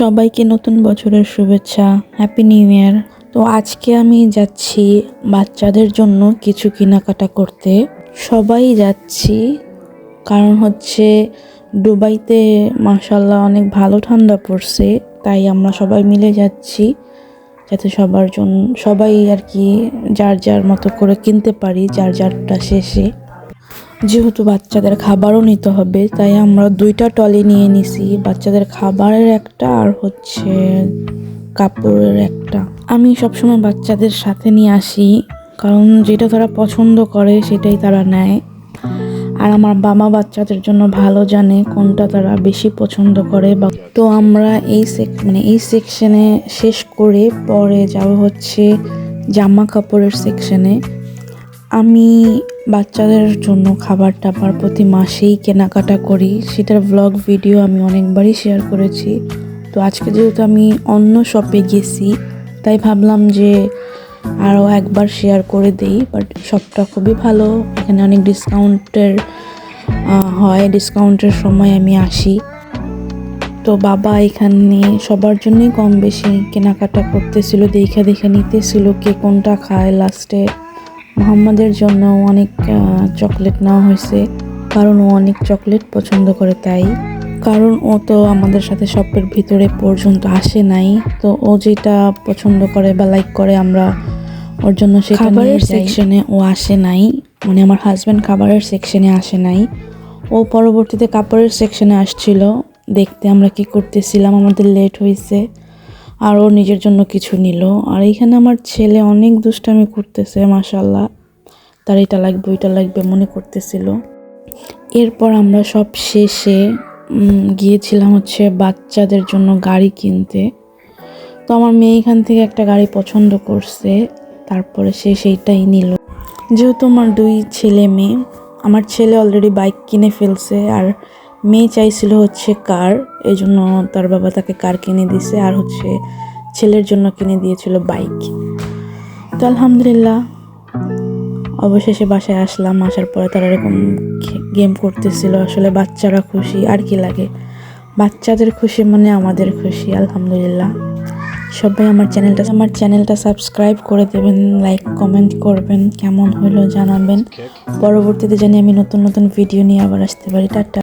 সবাইকে নতুন বছরের শুভেচ্ছা হ্যাপি নিউ ইয়ার তো আজকে আমি যাচ্ছি বাচ্চাদের জন্য কিছু কেনাকাটা করতে। সবাই যাচ্ছি, কারণ হচ্ছে দুবাইতে মাসাল্লাহ অনেক ভালো ঠান্ডা পড়ছে, তাই আমরা সবাই মিলে যাচ্ছি, যাতে সবার জন্য সবাই আর কি যার যার মতো করে কিনতে পারি, যার যারটা শেষে। যেহেতু বাচ্চাদের খাবারও নিতে হবে, তাই আমরা দুইটা টলি নিয়ে নিছি। বাচ্চাদের খাবারের একটা আর হচ্ছে কাপড়ের একটা। আমি সবসময় বাচ্চাদের সাথে নিয়ে আসি, কারণ যেটা তারা পছন্দ করে সেটাই তারা নেয়। আর আমার বাবা বাচ্চাদের জন্য ভালো জানে কোনটা তারা বেশি পছন্দ করে বা তো আমরা এই সেক মানে এই সেকশনে শেষ করে পরে যাব হচ্ছে জামা কাপড়ের সেকশনে আমি বাচ্চাদের জন্য খাবার টাবার প্রতি মাসেই কেনাকাটা করি। সেটার ব্লগ ভিডিও আমি অনেকবারই শেয়ার করেছি। তো আজকে যেহেতু আমি অন্য শপে গেছি, তাই ভাবলাম যে আরও একবার শেয়ার করে দিই। বাট শপটা খুবই ভালো, এখানে অনেক ডিসকাউন্টের হয়। ডিসকাউন্টের সময় আমি আসি। তো বাবা এখানে সবার জন্যই কম বেশি কেনাকাটা করতেছিল, দেখে দেখে নিতেছিল কে কোনটা খায় লাস্টে মোহাম্মদের জন্য অনেক চকলেট নেওয়া হয়েছে। কারণ ও অনেক চকলেট পছন্দ করে তাই। কারণ ও তো আমাদের সাথে শপের ভিতরে পর্যন্ত আসে নাই। তো ও যেটা পছন্দ করে বা লাইক করে আমরা ওর জন্য সে খাবারের সেকশনে ও আসে নাই। মানে আমার হাজব্যান্ড খাবারের সেকশনে আসে নাই। ও পরবর্তীতে কাপড়ের সেকশনে আসছিল। দেখতে আমরা কি করতেছিলাম আমাদের লেট হয়েছে। আর ও নিজের জন্য কিছু নিল। আর এইখানে আমার ছেলে অনেক দুষ্টামি করতেছে মাসাল্লাহ তার এটা লাগবে, ওইটা লাগবে মনে করতেছিল। এরপর আমরা সব শেষে গিয়েছিলাম হচ্ছে বাচ্চাদের জন্য গাড়ি কিনতে। তো আমার মেয়ে এখান থেকে একটা গাড়ি পছন্দ করছে, তারপরে সে সেইটাই নিল। যেহেতু আমার দুই ছেলে মেয়ে, আমার ছেলে অলরেডি বাইক কিনে ফেলছে, আর মেয়ে চাইছিল হচ্ছে কার এই জন্য তার বাবা তাকে কার কিনে দিছে আর হচ্ছে ছেলের জন্য কিনে দিয়েছিল বাইক। তো আলহামদুলিল্লাহ অবশেষে বাসায় আসলাম আসার পরে তারা এরকম গেম করতেছিল আসলে বাচ্চারা খুশি আর কি লাগে? বাচ্চাদের খুশি মানে আমাদের খুশি আলহামদুলিল্লাহ। সবাই আমার চ্যানেলটা আমার চ্যানেলটা সাবস্ক্রাইব করে দেবেন লাইক কমেন্ট করবেন কেমন হলো জানাবেন। পরবর্তীতে জানি আমি নতুন নতুন ভিডিও নিয়ে আবার আসতে পারি। টাটা।